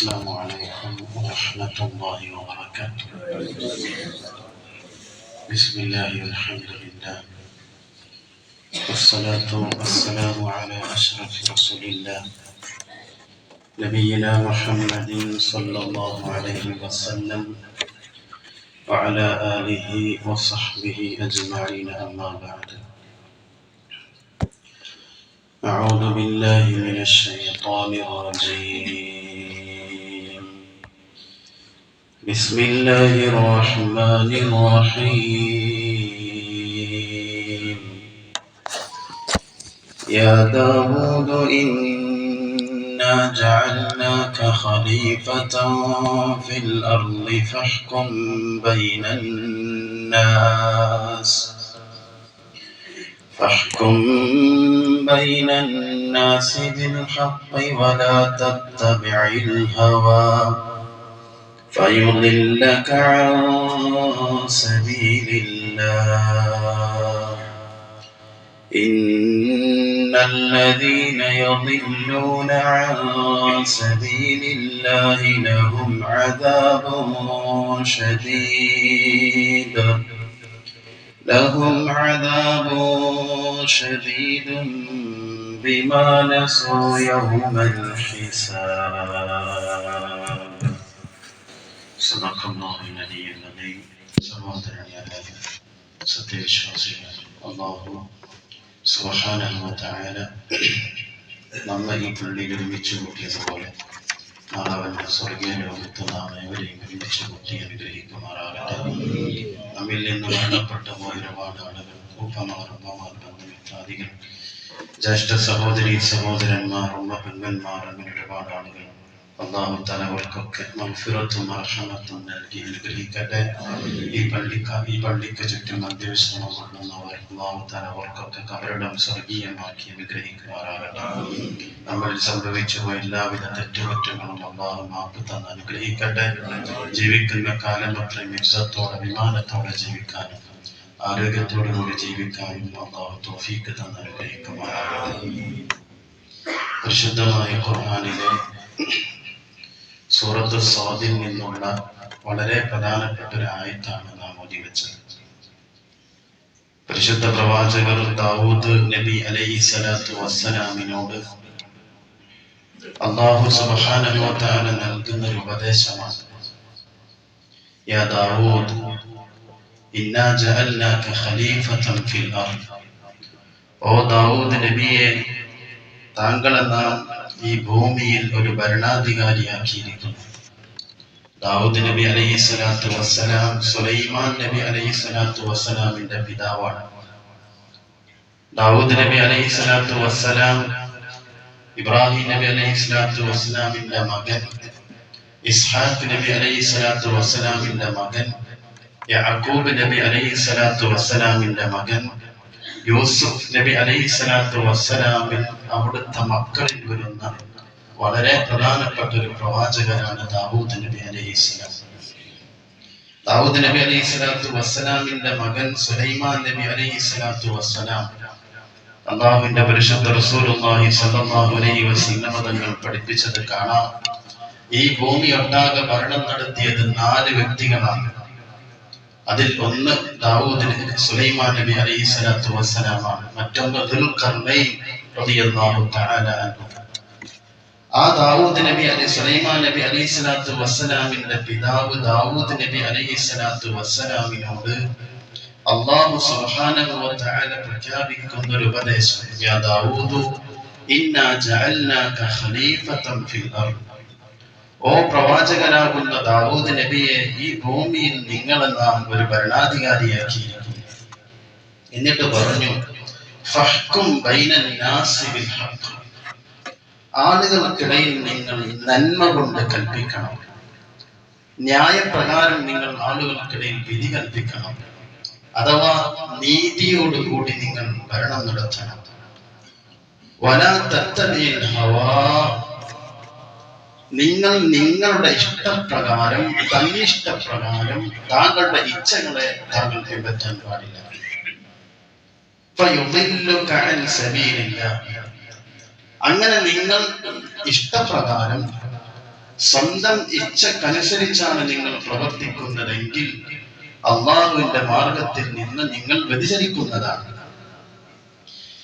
السلام عليكم ورحمة الله وبركاته. بسم الله والحمد لله. والصلاة والسلام على أشرف رسول الله. نبينا محمد صلى الله عليه وسلم وعلى آله وصحبه أجمعين. أما بعد. أعوذ بالله من الشيطان الرجيم. بسم الله الرحمن الرحيم. يا داود إنا جعلناك خليفة في الأرض فاحكم بين الناس. فاحكم بين الناس بالحق ولا تتبع الهوى. فيضلك عن سبيل الله إن الذين يضلون عن سبيل الله لهم عذاب شديد لهم عذاب شديد بما نسوا يوم الحساب صدق الله العلي العظيم സഹോദരനായ സത്യവിശ്വാസികൾ അള്ളാഹു സുബഹാനഹുവതആല നമ്മെ ഈ പള്ളിയിൽ ഒരുമിച്ച് കൂട്ടിയതുപോലെ നാളവന്റെ സ്വർഗീയ ലോകത്ത് നാം ഏവരെയും ഒരുമിച്ച് കൂട്ടി അനുഗ്രഹിക്കുമാറാകട്ടെ നമ്മിൽ നിന്ന് മരണപ്പെട്ട പോയ ഒരുപാട് ആളുകൾ ഉപ്പമാർ ഉമ്മമാർ ബന്ധുമിത്രാദികൾ ജ്യേഷ്ഠ സഹോദരി സഹോദരന്മാർ ഉമ്മ പെങ്ങന്മാർ അങ്ങനെ ഒരുപാട് ആളുകൾ അള്ളാഹു അവർക്കൊക്കെ മൽഫിറത്തും അർഹമത്തും നൽകി അനുഗ്രഹിക്കട്ടെ ഈ പള്ളിക്ക ഈ പള്ളിക്ക് ചുറ്റും അന്ത്യവിശ്രമം കൊള്ളുന്നവർ അള്ളാഹു തലവർക്കൊക്കെ കബറിടം സ്വർഗീയമാക്കി അനുഗ്രഹിക്കുമാറാകട്ടെ. നമ്മൾ സംഭവിച്ചു പോയ എല്ലാവിധ തെറ്റുകുറ്റങ്ങളും അള്ളാഹു മാപ്പ് തന്ന് അനുഗ്രഹിക്കട്ടെ. ജീവിക്കുന്ന കാലം അത്രയും ഇജ്ജത്തോടെ വിമാനത്തോടെ ജീവിക്കാനും ആരോഗ്യത്തോടു കൂടി ജീവിക്കാനും അള്ളാഹു തോഫീക്ക് തന്ന് അനുഗ്രഹിക്കുമാറാകട്ടെ. പരിശുദ്ധമായ ഖുർആാനിലെ സൂറത്ത് സ്വാദിൽ നിന്നുള്ള വളരെ പ്രധാനപ്പെട്ട ഒരു ആയത്താണ് നാം ഓതി വെച്ചത്. പരിശുദ്ധ പ്രവാചകർ ദാവൂദ് നബി അലൈഹി സ്വലാത്തു വസ്സലാമിനോട് അള്ളാഹു സുബാനുവത്താല നൽകുന്ന ഒരു ഉപദേശമാണ്. യാ ദാവൂദ് ഇന്നാ ജഅൽനാക ഖലീഫതൻ ഫിൽ അർദ്. ഓ ദാവൂദ് നബിയെ താങ്കളെ നാം ഈ ഭൂമിയിൽ ഒരു ഭരണാധികാരിയാക്കിയിരിക്കുന്നു ദാവൂദ് നബി അലൈഹി സ്വലാത്തു വസ്സലാം സുലൈമാൻ നബി അലൈഹി സ്വലാത്തു വസ്സലാമിന്റെ പിതാവാണ്. ദാവൂദ് നബി അലൈഹി സ്വലാത്തു വസ്സലാം ഇബ്രാഹിം നബി അലൈഹി സ്വലാത്തു വസ്സലാമിന്റെ മകൻ ഇസ്ഹാഖ് നബി അലൈഹി സ്വലാത്തു വസ്സലാമിന്റെ മകൻ യാക്കൂബ് നബി അലൈഹി സ്വലാത്തു വസ്സലാമിന്റെ മകൻ യൂസുഫ് നബി അലൈഹി സ്വലാത്തു വസ്സലാമിൽ അവിടുത്തെ മക്കളിൽ വരുന്ന വളരെ പ്രധാനപ്പെട്ട ഒരു പ്രവാചകനാണ് ദാവൂദ് നബി അലൈഹി സ്വലാം. ദാവൂദ് നബി അലൈഹി സ്വലാത്തു വസ്സലാമിന്റെ മകൻ സുലൈമാൻ നബി അലൈഹി സ്വലാത്തു വസ്സലാം. അള്ളാഹുവിന്റെ പരിശുദ്ധ റസൂലുള്ളാഹി സ്വല്ലല്ലാഹു അലൈഹി വസല്ലം തങ്ങൾ പഠിപ്പിച്ചത് കാണാം. ഈ ഭൂമി ഒട്ടാകെ ഭരണം നടത്തിയത് നാല് വ്യക്തികളാണ്. അതിൽ ഒന്ന് ദാവൂദ് സുലൈമാൻ നബി അലൈഹി സ്വലാത്തു വസ്സലാമാണ്. മറ്റൊന്ന് ദുൽഖർനൈൻ റളിയല്ലാഹു തആല അൻഹു. ആ ദാവൂദ് നബി അലൈഹി സുലൈമാൻ നബി അലൈഹി സ്വലാത്തു വസ്സലാമിന്റെ പിതാവ് ദാവൂദ് നബി അലൈഹി സ്വലാത്തു വസ്സലാമിനോട് അള്ളാഹു സുബ്ഹാനഹു വ തആല പ്രഖ്യാപിക്കുന്ന ഒരു ഉപദേശം യാ ദാവൂദു ഇന്നാ ജഅൽനാക ഖലീഫതൻ ഫിൽ അർദ്. ഓ പ്രവാചകനാകുന്ന ദാവൂദ് നബിയെ ഈ ഭൂമിയിൽ നിങ്ങളെ നാം ഒരു ഭരണാധികാരിയാക്കിയിരിക്കുന്നു എന്നിട്ട് പറഞ്ഞു ആളുകൾക്കിടയിൽ നിങ്ങൾ നന്മ കൊണ്ട് കൽപ്പിക്കണം. ന്യായപ്രകാരം നിങ്ങൾ ആളുകൾക്കിടയിൽ വിധി കൽപ്പിക്കണം. അഥവാ നീതിയോടുകൂടി നിങ്ങൾ ഭരണം നടത്തണം. വലാ തത്തബിൽ ഹവാ. നിങ്ങൾ നിങ്ങളുടെ ഇഷ്ടപ്രകാരം തന്നിഷ്ടപ്രകാരം താങ്കളുടെ ഇച്ഛകളെ താങ്കൾ കൈപ്പറ്റാൻ പാടില്ല. അങ്ങനെ നിങ്ങൾ ഇഷ്ടപ്രകാരം സ്വന്തം ഇച്ഛക്കനുസരിച്ചാണ് നിങ്ങൾ പ്രവർത്തിക്കുന്നതെങ്കിൽ അള്ളാഹുവിന്റെ മാർഗത്തിൽ നിന്ന് നിങ്ങൾ വ്യതിചരിക്കുന്നതാണ്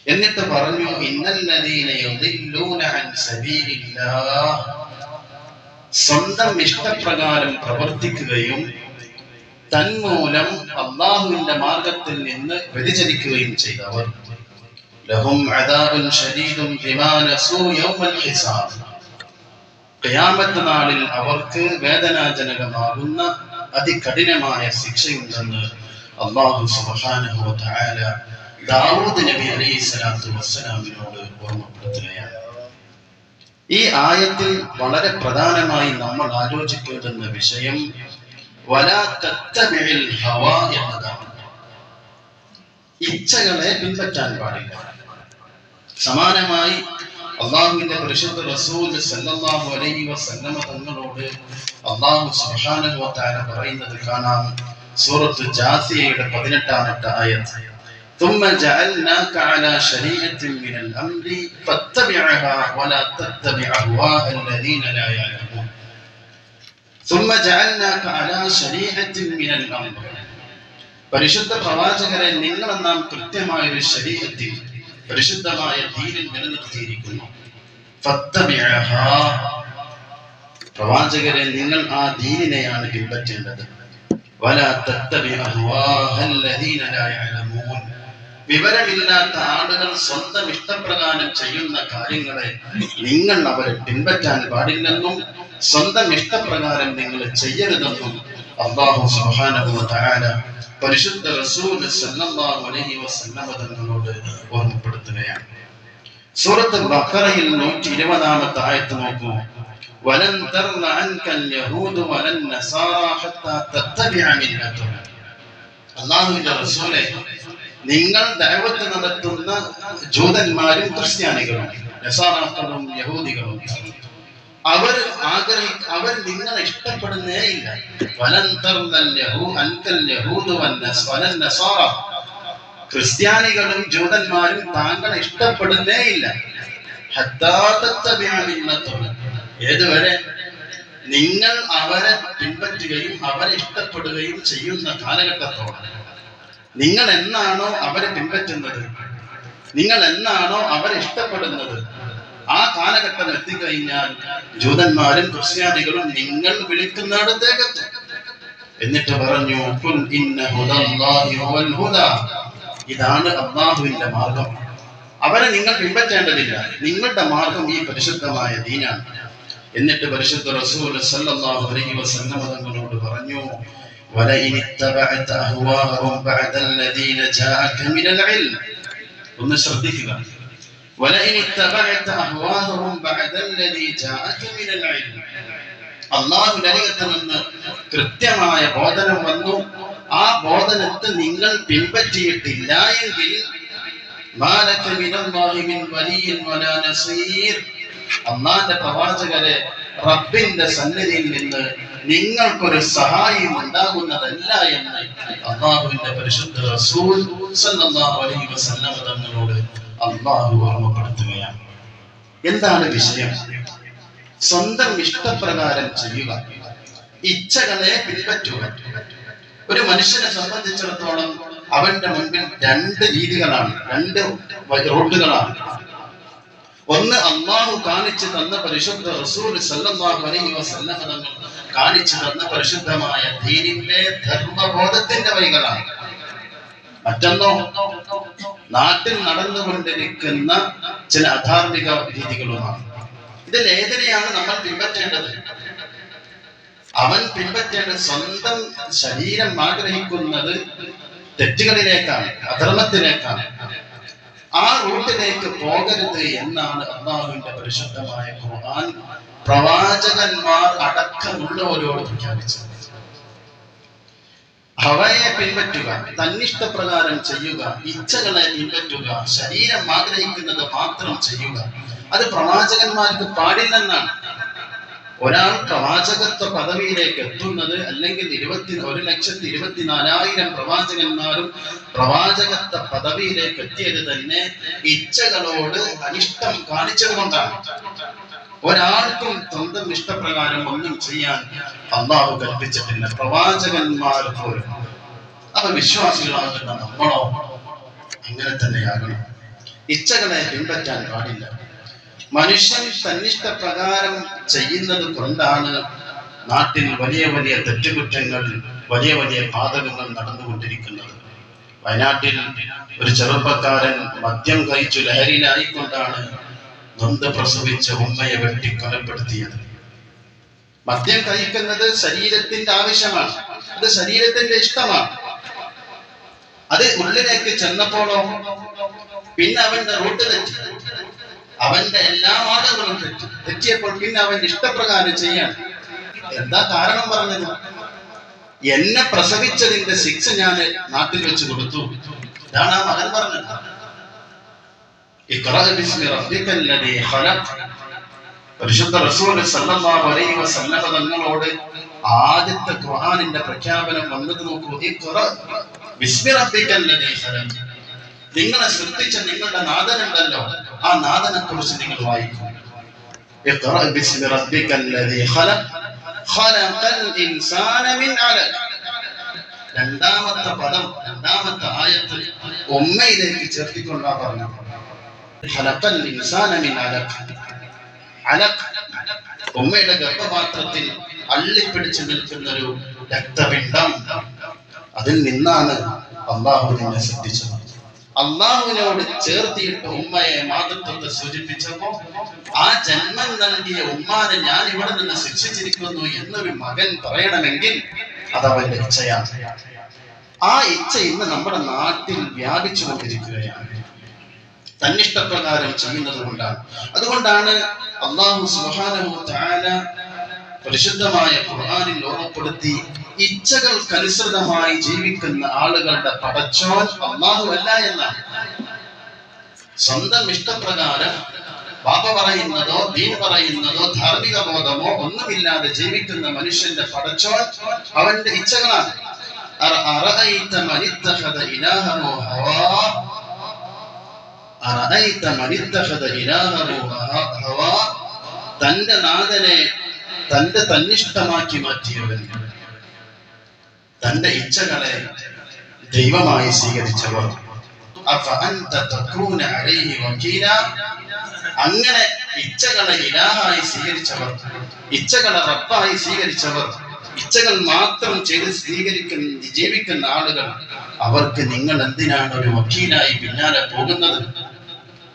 എന്നിട്ട് പറഞ്ഞു ഇന്നല്ലതീന സ്വന്തം ഇഷ്ടപ്രകാരം പ്രവർത്തിക്കുകയും തന്മൂലം അള്ളാഹുവിന്റെ മാർഗത്തിൽ നിന്ന് വ്യതിചരിക്കുകയും ചെയ്തവർ. ലഹും നാളിൽ അവർക്ക് വേദനാജനകമാകുന്ന അതികഠിനമായ ശിക്ഷയുണ്ടെന്ന് അള്ളാഹു തആല ദാവൂദ് നബി അലൈഹി സ്വലാത്തു വസ്സലാമിനോട് ഓർമ്മപ്പെടുത്തുകയാണ്. ഈ ആയത്തിൽ വളരെ പ്രധാനമായി നമ്മൾ ആലോചിക്കേണ്ടുന്ന വിഷയം വലാ തത്തബിഇൽ ഹവ എന്നതാണ്. ഇച്ഛകളെ പിൻപറ്റാൻ പാടില്ല. സമാനമായി അള്ളാഹുവിന്റെ പരിശുദ്ധ റസൂൽ സല്ലല്ലാഹു അലൈഹി വസല്ലമ തങ്ങളോട് അള്ളാഹു സുബ്ഹാനഹു വ തആല പറയുന്നത് കാണാം. സൂറത്ത് ജാസിയയുടെ പതിനെട്ടാമത്തെ ആയത്ത്. ثم جعلناك على شريعة من الأمر فاتبعها ولا تتبع أهواء الذين لا يعلمون ثم جعلناك على شريعة من الأمر പരിശുദ്ധ പ്രവാചകരെ നിങ്ങൾ നാം കൃത്യമായ ഒരു ശരീരത്തിൽ പരിശുദ്ധമായ ദീനിൽ നിലനിർത്തിയിരിക്കുന്നു ഫത്തബിഅഹാ. പ്രവാചകരെ നിങ്ങൾ ആ ദീനിനെയാണ് പിൻപറ്റേണ്ടത് വലാ തത്തബി അഹ്വാഅല്ലദീന ലാ യഅലമൂൻ. വിവരമില്ലാത്ത ആളുകൾ സ്വന്തം ഇഷ്ടപ്രകാരം ചെയ്യുന്ന കാര്യങ്ങളെ നിങ്ങൾ അവരെ പിൻപറ്റാൻ പാടില്ലെന്നും സ്വന്തം ഇഷ്ടപ്രകാരം നിങ്ങൾ ചെയ്യരുതെന്നും അള്ളാഹു സുബ്ഹാനഹു വ തആല പരിശുദ്ധ റസൂൽ സല്ലല്ലാഹു അലൈഹി വസല്ലമ തങ്ങളോട് ഓർമ്മപ്പെടുത്തുകയാണ് സൂറത്ത് ബഖറയിൽ നൂറ്റി ഇരുപതാമത്തെ ആയത്ത് നോക്കൂ ولن ترضى عنك اليهود ولا النصارى حتى تتبع ملتهم അള്ളാഹുവിന്റെ റസൂലെ നിങ്ങൾ ദൈവത്ത് നടത്തുന്ന ജൂതന്മാരും ക്രിസ്ത്യാനികളും നസാറാക്കളും യഹൂദികളും അവർ ആഗ്രഹി അവർ നിങ്ങളെ ഇഷ്ടപ്പെടുന്നേ ഇല്ല. ക്രിസ്ത്യാനികളും ജൂതന്മാരും താങ്കളെ ഇഷ്ടപ്പെടുന്നേ ഇല്ല. ഏതുവരെ? നിങ്ങൾ അവരെ പിൻപറ്റുകയും അവരെ ഇഷ്ടപ്പെടുകയും ചെയ്യുന്ന കാലഘട്ടത്തോടെ. നിങ്ങൾ എന്നാണോ അവരെ പിൻപറ്റുന്നത്? നിങ്ങൾ എന്നാണോ അവരെ ഇഷ്ടപ്പെടുന്നത്? ആ കാലഘട്ടം എത്തിക്കഴിഞ്ഞാൽ ജൂതന്മാരും ക്രിസ്ത്യാനികളും നിങ്ങൾ വിളിക്കുന്നിടത്തേക്ക് എത്തും എന്നിട്ട് പറഞ്ഞു. ഇതാണ് അള്ളാഹുവിന്റെ മാർഗം. അവരെ നിങ്ങൾ പിൻപറ്റേണ്ടതില്ല. നിങ്ങളുടെ മാർഗം ഈ പരിശുദ്ധമായ ദീനാണ്. എന്നിട്ട് പരിശുദ്ധ റസൂൽ സല്ലല്ലാഹു അലൈഹി വസല്ലം തങ്ങളോട് പറഞ്ഞു ولئن اتبعت أهواءهم بعد الذين جاءك من العلم ഒന്ന് ശ്രദ്ധിക്കുക ولئن اتبعت أهواءهم بعد الذي جاءك من العلم അള്ളാഹു നരകത്ത് നിന്ന് കൃത്യമായ ബോധനം വന്നു ആ ബോധനത്തെ നിങ്ങൾ പിൻപറ്റിയിട്ടില്ല എങ്കിൽ മാലക മിനല്ലാഹി മിൻ വലിയ്യിൻ വലാ നസീർ അള്ളാന്റെ പ്രവാചകരെ റബ്ബിന്റെ സന്നിധിയിൽ നിന്ന് നിങ്ങൾക്കൊരു സഹായം ഉണ്ടാകുന്നതല്ല എന്ന് അള്ളാഹുവിന്റെ പരിശുദ്ധ റസൂൽ സല്ലല്ലാഹു അലൈഹി തങ്ങളോട് അള്ളാഹു ഓർമ്മപ്പെടുത്തുകയാണ്. എന്താണ് വിഷയം? സ്വന്തം ഇഷ്ടപ്രകാരം ചെയ്യുക. ഇച്ഛകളെ പിൻപറ്റുക. ഒരു മനുഷ്യനെ സംബന്ധിച്ചിടത്തോളം അവന്റെ മുൻപിൽ രണ്ട് രീതികളാണ് രണ്ട് റൂട്ടുകളാണ് ഒന്ന് അള്ളാഹു കാണിച്ചു തന്ന പരിശുദ്ധ റസൂൽ സല്ലല്ലാഹു അലൈഹി വസല്ലം കാണിച്ചു തന്ന പരിശുദ്ധമായ ദീനിന്റെ ധർമ്മബോധത്തിന്റെ വഴികളാണ്. മറ്റൊന്നോ നാട്ടിൽ നടന്നുകൊണ്ടിരിക്കുന്ന ചില അധാർമിക രീതികളുമാണ്. ഇതിൽ ഏതിനെയാണ് നമ്മൾ പിൻപറ്റേണ്ടത്? അവൻ പിൻപറ്റേണ്ടത് സ്വന്തം ശരീരം ആഗ്രഹിക്കുന്നത് തെറ്റുകളിലേക്കാണ് അധർമ്മത്തിലേക്കാണ്. ആ റൂട്ടിലേക്ക് പോകരുത് എന്നാണ് അള്ളാഹുവിന്റെ പരിശുദ്ധമായ ഖുർആൻ പ്രവാചകന്മാർ അടക്കമുള്ളവരോട് പ്രഖ്യാപിച്ചത്. ഹവയെ പിൻപറ്റുക തന്നിഷ്ടപ്രകാരം ചെയ്യുക ഇച്ഛകളെ പിൻപറ്റുക ശരീരം ആഗ്രഹിക്കുന്നത് മാത്രം ചെയ്യുക അത് പ്രവാചകന്മാർക്ക് പാടില്ലെന്നാണ്. ഒരാൾ പ്രവാചകത്വ പദവിയിലേക്ക് എത്തുന്നത് അല്ലെങ്കിൽ ഇരുപത്തി ഒരു ലക്ഷത്തി ഇരുപത്തിനാലായിരം പ്രവാചകന്മാരും പ്രവാചകത്വ പദവിയിലേക്ക് എത്തിയത് തന്നെ ഇച്ഛകളോട് അനിഷ്ടം കാണിച്ചത് കൊണ്ടാണ്. ഒരാൾക്കും സ്വന്തം ഇഷ്ടപ്രകാരം ഒന്നും ചെയ്യാൻ അള്ളാഹു കൽപ്പിച്ചിട്ടില്ല. പ്രവാചകന്മാർ പോലും. അപ്പൊ വിശ്വാസികളാകുന്ന നമ്മളോ അങ്ങനെ തന്നെയാകണം. ഇച്ഛകളെ പിൻപറ്റാൻ പാടില്ല. മനുഷ്യൻ തന്നിഷ്ട പ്രകാരം ചെയ്യുന്നത് കൊണ്ടാണ് നാട്ടിൽ വലിയ വലിയ തെറ്റുകുറ്റങ്ങൾ വലിയ വലിയ പാതകങ്ങൾ നടന്നുകൊണ്ടിരിക്കുന്നത്. വയനാട്ടിൽ ഒരു ചെറുപ്പക്കാരൻ മദ്യം കഴിച്ചു ലഹരിയിലായിക്കൊണ്ടാണ് നൊന്ത് പ്രസവിച്ച ഉമ്മയെ വെട്ടി കൊലപ്പെടുത്തിയത്. മദ്യം കഴിക്കുന്നത് ശരീരത്തിന്റെ ആവശ്യമാണ്. അത് ശരീരത്തിന്റെ ഇഷ്ടമാണ്. അത് ഉള്ളിലേക്ക് ചെന്നപ്പോഴോ പിന്നെ അവന്റെ റൂട്ട് തെറ്റി അവന്റെ എല്ലാ മാർഗങ്ങളും തെറ്റി തെറ്റിയപ്പോൾ പിന്നെ അവൻ ഇഷ്ടപ്രകാരം ചെയ്യാൻ. എന്താ കാരണം പറഞ്ഞത്? എന്നെ പ്രസവിച്ചതിന്റെ ശിക്ഷ ഞാൻ നാട്ടിൽ വെച്ച് കൊടുത്തു. ഇതാണ് ആ മകൻ പറഞ്ഞത്. പരിശുദ്ധ റസൂൽ അലൈഹി വസല്ലമ തങ്ങളോട് ആദ്യത്തെ ഖുർആനിന്റെ പ്രഖ്യാപനം വന്നത് നോക്കൂ. ബിസ്മി റബ്ബിക്കൽ ലദീ ഖലഖ്. നിങ്ങളെ സൃഷ്ടിച്ച നിങ്ങളുടെ നാഥനുണ്ടല്ലോ. ആ നാഥനെ കുറിച്ച് നിങ്ങൾ വായിക്കും. രണ്ടാമത്തെ പദം രണ്ടാമത്തെ ആയത്ത് ഉമ്മയിലേക്ക് ചേർത്തിക്കൊണ്ടാ പറഞ്ഞു ഉമ്മയുടെ ഗർഭപാത്രത്തിൽ അള്ളിപ്പിടിച്ചു നിൽക്കുന്ന ഒരു രക്തപിണ്ഡം. അതിൽ നിന്നാണ് അള്ളാഹു നിന്നെ സൃഷ്ടിച്ചത് അള്ളാഹുവിനോട് ചേർത്തിയിട്ട് ഉമ്മയെ മാതൃത്വത്തെ സൂചിപ്പിച്ചപ്പോ ആ ജന്മം നൽകിയ ഉമ്മാനെ ഞാൻ ഇവിടെ നിന്ന് ശിക്ഷിച്ചിരിക്കുന്നു എന്നൊരു മകൻ പറയണമെങ്കിൽ അത് അവന്റെ ഇച്ഛയാണ്. ആ ഇച്ഛ ഇന്ന് നമ്മുടെ നാട്ടിൽ വ്യാപിച്ചു കൊണ്ടിരിക്കുകയാണ് തന്നിഷ്ടപ്രകാരം ചെയ്യുന്നത് കൊണ്ടാണ്. അതുകൊണ്ടാണ് അള്ളാഹു സുബ്ഹാനഹു തആല പരിശുദ്ധമായ ഖുർആാനിൽ ഓർമ്മപ്പെടുത്തി ഇച്ഛകൾക്കനുസൃതമായി ജീവിക്കുന്ന ആളുകളുടെ പടച്ചോൻ അള്ളാഹു അല്ല എന്നാണ്. സ്വന്തം ഇഷ്ടപ്രകാരം ബാബ പറയുന്നതോ ദീൻ പറയുന്നതോ ധാർമ്മിക ബോധമോ ഒന്നുമില്ലാതെ ജീവിക്കുന്ന മനുഷ്യന്റെ പടച്ചോൻ അവന്റെ ഇച്ഛകളാണ്. തന്റെ നാഥനെ തന്റെ തന്നിഷ്ടമാക്കി മാറ്റിയവൻ. തന്റെ ഇച്ഛകളെ ദൈവമായി സ്വീകരിച്ചവർ. അങ്ങനെ ഇച്ഛകളെ ഇലാഹായി സ്വീകരിച്ചവർ ഇച്ഛകളെ റബ്ബായി സ്വീകരിച്ചവർ ഇച്ഛകൾ മാത്രം ചെയ്ത് സ്വീകരിക്കുന്ന ജീവിക്കുന്ന ആളുകൾ അവർക്ക് നിങ്ങൾ എന്തിനാണ് ഒരു വക്കീലായി പിന്നാലെ പോകുന്നത്?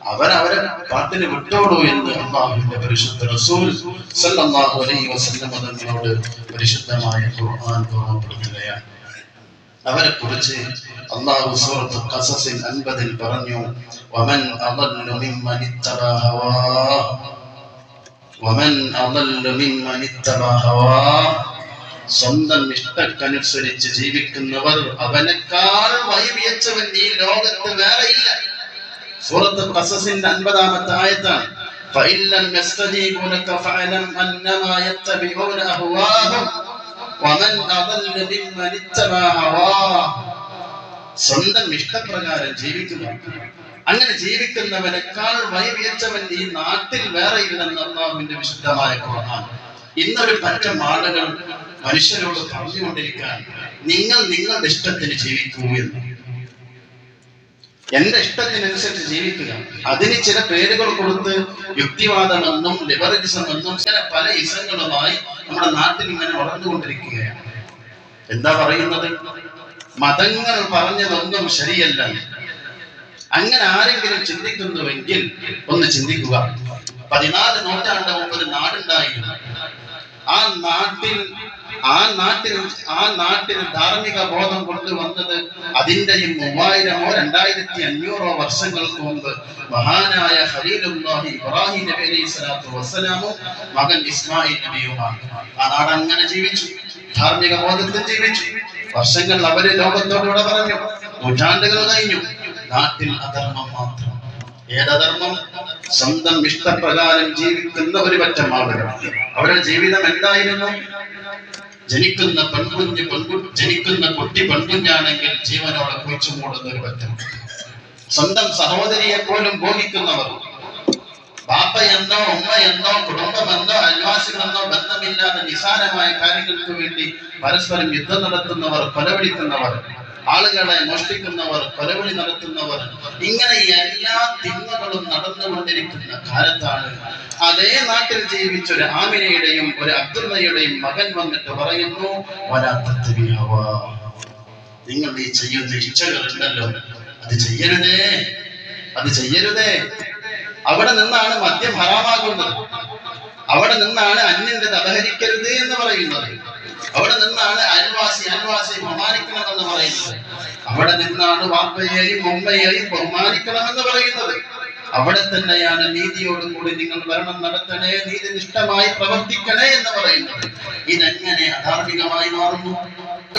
അവരവരെ കാട്ടിന് വിട്ടോളൂ എന്ന് അള്ളാഹുവിന്റെ പരിശുദ്ധ റസൂൽ സല്ലല്ലാഹു അലൈഹി വസല്ലം തങ്ങളോട് പരിശുദ്ധമായ ഖുർആൻ ഓർമ്മപ്പെടുത്തുകയാണ് അവരെ കുറിച്ച് അള്ളാഹു സൂറത്തു ഖസസിൽ 50ൽ പറഞ്ഞു വമൻ അദല്ലു മിമ്മൻ ഇത്തബ ഹവാ. വമൻ അദല്ലു മിമ്മൻ ഇത്തബ ഹവാ. സ്വന്തം ഇഷ്ടക്കനുസരിച്ച് ജീവിക്കുന്നവർ അവനേക്കാൾ വൈവിയച്ചവൻ ഈ ലോകത്ത് ഇല്ല സൂറത്ത് ഖസസിന്റെ അൻപതാമത്തെ ആയത്താണ് فإن لم يستجيبوا لك فاعلم أنما يتبعون أهواهم ومن أضل ممن اتبع هواه സ്വന്തം ഇഷ്ടപ്രകാരം ജീവിക്കുക അങ്ങനെ ജീവിക്കുന്നവനേക്കാൾ വൈവിയച്ചവൻ ഈ നാട്ടിൽ വേറെ ഇല്ലെന്ന് അള്ളാഹുവിന്റെ വിശുദ്ധമായ ഖുർആൻ ഇന്നൊരു പറ്റം ആളുകൾ മനുഷ്യരോട് പറഞ്ഞുകൊണ്ടിരിക്കാൻ നിങ്ങൾ നിങ്ങളുടെ ഇഷ്ടത്തിന് ജീവിക്കൂ എന്ന് എന്റെ ഇഷ്ടത്തിനനുസരിച്ച് ജീവിക്കുക. അതിന് ചില പേരുകൾ കൊടുത്ത് യുക്തിവാദമെന്നും ലിബറലിസം എന്നും ചില പല ഇസങ്ങളുമായി നമ്മുടെ നാട്ടിൽ ഇങ്ങനെ വളർന്നുകൊണ്ടിരിക്കുകയാണ്. എന്താ പറയുന്നത്? മതങ്ങൾ പറഞ്ഞതൊന്നും ശരിയല്ല. അങ്ങനെ ആരെങ്കിലും ചിന്തിക്കുന്നുവെങ്കിൽ ഒന്ന് ചിന്തിക്കുക. പതിനാല് നൂറ്റാണ്ട് മുമ്പ് ഒരു നാടുണ്ടായിരുന്നു. ആ നാട്ടിൽ ആ നാട്ടിൽ ആ നാട്ടിൽ ധാർമ്മിക ബോധം കൊണ്ടുവന്നത് അതിന്റെയും മൂവായിരമോ രണ്ടായിരത്തി അഞ്ഞൂറോ വർഷങ്ങൾക്ക് മുമ്പ് മഹാനായ ഹരീലുല്ലാഹി ഇബ്രാഹിം നബി അലൈഹി സ്വലാത്തു വസ്സലാമും മകൻ ഇസ്മായിൽ നബിയുമാണ്. ആ നാട് അങ്ങനെ ജീവിച്ചു ധാർമ്മിക ബോധത്തിൽ ജീവിച്ചു. വർഷങ്ങൾ അവർ ലോകത്തോടുകൂടെ പറഞ്ഞു നൂറ്റാണ്ടുകൾ കഴിഞ്ഞു. നാട്ടിൽ അധർമ്മം മാത്രം. ഏതധർമ്മം? സ്വന്തം ഇഷ്ടപ്രകാരം ജീവിക്കുന്ന ഒരു പറ്റം ആളുകൾ. അവരുടെ ജീവിതം എന്തായിരുന്നു? ജനിക്കുന്ന പെൺകുഞ്ഞ് പെൺകു ജനിക്കുന്ന കുട്ടി പെൺകുഞ്ഞാണെങ്കിൽ ജീവനോടെ കുഴിച്ചു മൂടുന്ന ഒരു പറ്റം. സ്വന്തം സഹോദരിയെ പോലും ബോധിക്കുന്നവർ ബാപ്പ എന്നോ ബാപ്പയെന്നോ ഉമ്മയെന്നോ കുടുംബമെന്നോ അയൽവാസികളെന്നോ ബന്ധമില്ലാത്ത നിസാരമായ കാര്യങ്ങൾക്ക് വേണ്ടി പരസ്പരം യുദ്ധം നടത്തുന്നവർ കൊലവിളിക്കുന്നവർ ആളുകളെ മോഷ്ടിക്കുന്നവർ കൊലവിളി നടത്തുന്നവർ ഇങ്ങനെ എല്ലാ തിന്മകളും നടന്നുകൊണ്ടിരിക്കുന്ന കാലത്താണ് അതേ നാട്ടിൽ ജീവിച്ച ഒരു ആമിനയുടെയും ഒരു അബ്ദുള്ളയുടെയും മകൻ വന്നിട്ട് പറയുന്നു വലാത്തത്തി ഹവാ നിങ്ങൾ ഈ ചെയ്യുന്ന ഇച്ഛകളുണ്ടല്ലോ. അത് ചെയ്യരുതേ. അത് ചെയ്യരുതേ. അവിടെ നിന്നാണ് മദ്യം ഹറാമാകുന്നത്. അവിടെ നിന്നാണ് അന്യന്റെ അപഹരിക്കരുത് എന്ന് പറയുന്നത്. അവിടെ നിന്നാണ് അയൽവാസി അയൽവാസി ബഹുമാനിക്കണമെന്ന് പറയുന്നത്. അവിടെ നിന്നാണ് വാപ്പയെയും ഉമ്മയെയും ബഹുമാനിക്കണമെന്ന് പറയുന്നത്. അവിടെ തന്നെയാണ് നീതിയോടും കൂടി നിങ്ങൾ ഭരണം നടത്തണേ നീതിനിഷ്ഠമായി പ്രവർത്തിക്കണേ എന്ന് പറയുന്നത്. ഇതെങ്ങനെ അധാർമികമായി മാറുന്നു?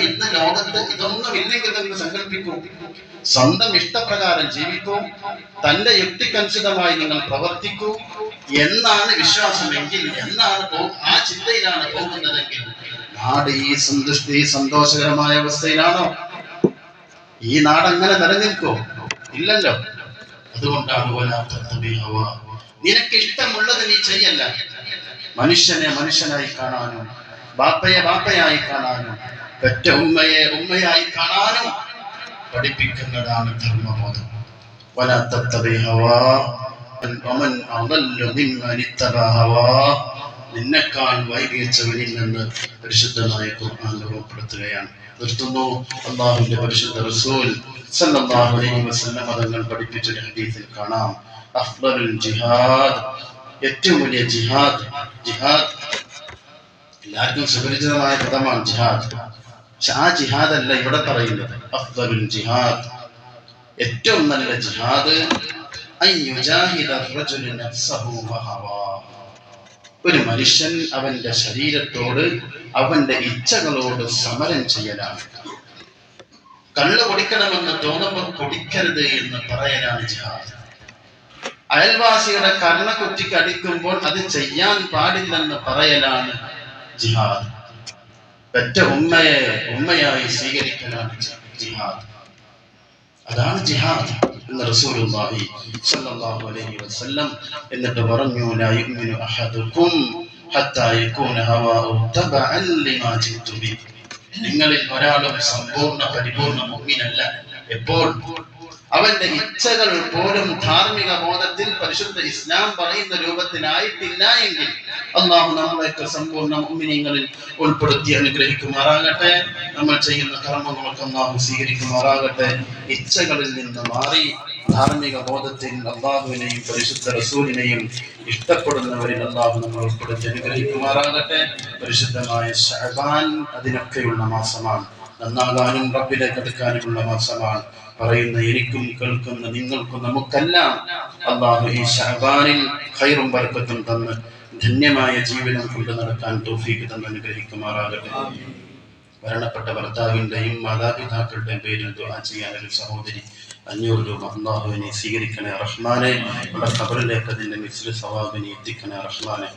ഇന്ന് ലോകത്ത് ഇതൊന്നും ഇല്ലെങ്കിൽ നിങ്ങൾ സങ്കല്പിക്കൂ. സ്വന്തം ഇഷ്ടപ്രകാരം ജീവിക്കൂ. തന്റെ യുക്തിക്കനുസൃതമായി നിങ്ങൾ പ്രവർത്തിക്കൂ. എന്നാണ് വിശ്വാസമെങ്കിൽ എന്നാണ് ആ ചിന്തയിലാണ് പോകുന്നതെങ്കിൽ നാട് ഈ സന്തുഷ്ടി സന്തോഷകരമായ അവസ്ഥയിലാണോ? ഈ നാട് അങ്ങനെ നിലനിൽക്കോ? ഇല്ലല്ലോ. അതുകൊണ്ടാണ് നിനക്ക് ഇഷ്ടമുള്ളത് നീ ചെയ്യല്ല. മനുഷ്യനെ മനുഷ്യനായി കാണാനും ബാപ്പയെ ബാപ്പയായി കാണാനും പെറ്റ ഉമ്മയെ ഉമ്മയായി കാണാനും പഠിപ്പിക്കുന്നതാണ് ധർമ്മബോധം. വലാ തത്തബി ഹവാ. വമൻ അവൻ ലോകിൻ ഇത്തബഅ ഹവാ. നിന്നെക്കാൾ വൈകിച്ചവനിൽ നിന്ന് പരിശുദ്ധനായ ഖുർആൻ രൂപപ്പെടുത്തുകയാണ്. നിർത്തുന്നു അള്ളാഹുവിന്റെ പരിശുദ്ധ റസൂൽ സല്ലല്ലാഹു അലൈഹി വസല്ലം മതങ്ങൾ പഠിപ്പിച്ച ഹദീസിൽ കാണാം. അഫ്ദലുൽ ജിഹാദ് ഏറ്റവും വലിയ ജിഹാദ് ജിഹാദ് എല്ലാവർക്കും സുപരിചിതമായ പദമാണ് ജിഹാദ്. പക്ഷെ ആ ജിഹാദ് അല്ല ഇവിടെ പറയുന്നത്. അഫ്ദലുൽ ജിഹാദ് ഏറ്റവും നല്ല ജിഹാദ് അൻ യുജാഹിദ റജുലു നഫ്സഹു ഒരു മനുഷ്യൻ അവന്റെ ശരീരത്തോട് അവന്റെ ഇച്ഛകളോട് സമരം ചെയ്യലാണ്. കള്ള് കുടിക്കണമെന്ന് തോന്നുമ്പോൾ കുടിക്കരുത് എന്ന് പറയലാണ് ജിഹാദ്. അയൽവാസിയുടെ കർണ കുറ്റിക്ക് അടിക്കുമ്പോൾ അത് ചെയ്യാൻ പാടില്ലെന്ന് പറയലാണ് ജിഹാദ്. പെറ്റ ഉമ്മയെ ഉമ്മയായി സ്വീകരിക്കലാണ് ജിഹാദ്. അതാണ് ജിഹാദ് എന്ന് റസൂലുള്ളാഹി സ്വല്ലല്ലാഹു അലൈഹി വസല്ലം എന്നിട്ട് പറഞ്ഞു ലാ യുഅ്മിനു അഹദുക്കും ഹത്താ യകൂന ഹവാഉ തബഅൻ ലിമാ ജിതു ബി നിങ്ങളിൽ ഒരാളും സമ്പൂർണ പരിപൂർണ മുഅ്മിനല്ല. എപ്പോൾ? അവന്റെ ഇച്ഛകൾ പോലും ധാർമ്മിക ബോധത്തിൽ പരിശുദ്ധ ഇസ്ലാം പറയുന്ന രൂപത്തിലായിട്ടില്ല എങ്കിൽ അള്ളാഹു നമ്മളെയൊക്കെ സമ്പൂർണ മുഅ്മിനീങ്ങളിൽ ഉൾപ്പെടുത്തി അനുഗ്രഹിക്കുമാറാകട്ടെ. നമ്മൾ ചെയ്യുന്ന കർമ്മങ്ങളൊക്കെ അള്ളാഹു സ്വീകരിക്കുമാറാകട്ടെ. ഇച്ഛകളിൽ നിന്ന് മാറി ധാർമ്മിക ബോധത്തിൽ അള്ളാഹുവിനെയും പരിശുദ്ധ റസൂലിനെയും ഇഷ്ടപ്പെടുന്നവരിൽ അള്ളാഹു നമ്മൾ ഉൾപ്പെടുത്തി അനുഗ്രഹിക്കുമാറാകട്ടെ. പരിശുദ്ധമായ ഷഹബാൻ അതിനൊക്കെയുള്ള മാസമാണ്. നന്നാകാനും റബ്ബിലേക്ക് എടുക്കാനുമുള്ള മാസമാണ്. പറയുന്ന എനിക്കും കേൾക്കുന്ന നിങ്ങൾക്കും നമുക്കെല്ലാം അള്ളാഹു ഈ ഷഹബാനിൽ ഖൈറും ബർക്കത്തും തന്ന് ധന്യമായ ജീവിതം കൊണ്ട് നടക്കാൻ തോഫീക്ക് തന്ന് അനുഗ്രഹിക്കുമാറാകട്ടെ. മരണപ്പെട്ട ഭർത്താവിന്റെയും മാതാപിതാക്കളുടെയും പേരിൽ ദുആ ചെയ്യാൻ സഹോദരി അഞ്ഞൂറ് രൂപ അള്ളാഹുവിനെ സ്വീകരിക്കണേ. റഹ്മാനെ നമ്മുടെ ഖബറിലേക്ക് അതിന്റെ മിസ്ര സവാബിനെ എത്തിക്കണേ. റഹ്മാനെ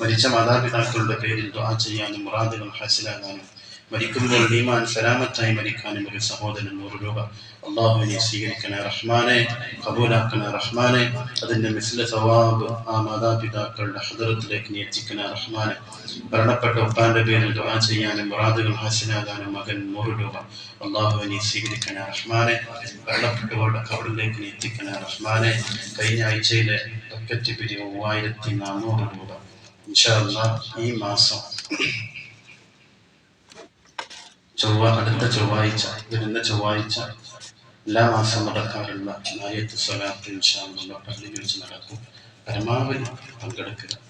മരിച്ച മാതാപിതാക്കളുടെ പേരിൽ ദുആ ചെയ്യാനും മുറാദുകൾ ഹാസിലാകാനും മരിക്കുമ്പോൾ നീമാൻ സലാമത്തായി മരിക്കാനും ഒരു സഹോദരൻ നൂറ് രൂപ അള്ളാഹുവിനെ സ്വീകരിക്കണേ റഹ്മാനെ കബൂലാക്കണേ റഹ്മാനെ അതിന്റെ മിസ്ല സവാബ് ആ മാതാപിതാക്കളുടെ ഹദറത്തിലേക്ക് നീ എത്തിക്കണേ റഹ്മാനെ. മരണപ്പെട്ട ഉപ്പാന്റെ പേരിൽ ദുആ ചെയ്യാനും മുറാദുകൾ ഹാസിലാകാനും മകൻ നൂറ് രൂപ അള്ളാഹുവിനെ സ്വീകരിക്കണേ റഹ്മാനെ. മരണപ്പെട്ടവരുടെ കബറിലേക്ക് നീ എത്തിക്കണേ റഹ്മാനെ. കഴിഞ്ഞ ആഴ്ചയിലെ ബക്കറ്റ് പിരിവ് മൂവായിരത്തി നാനൂറ് രൂപ. ഇൻഷാ അല്ലാഹ് ഈ മാസം ചൊവ്വ അടുത്ത ചൊവ്വാഴ്ച വരുന്ന ചൊവ്വാഴ്ച എല്ലാ മാസം നടക്കാറുള്ള നായത്ത് സ്വലാത്ത് ഇൻഷാ അല്ലാഹ് പള്ളിയിൽ വെച്ച് നടക്കും. പരമാവധി പങ്കെടുക്കുക.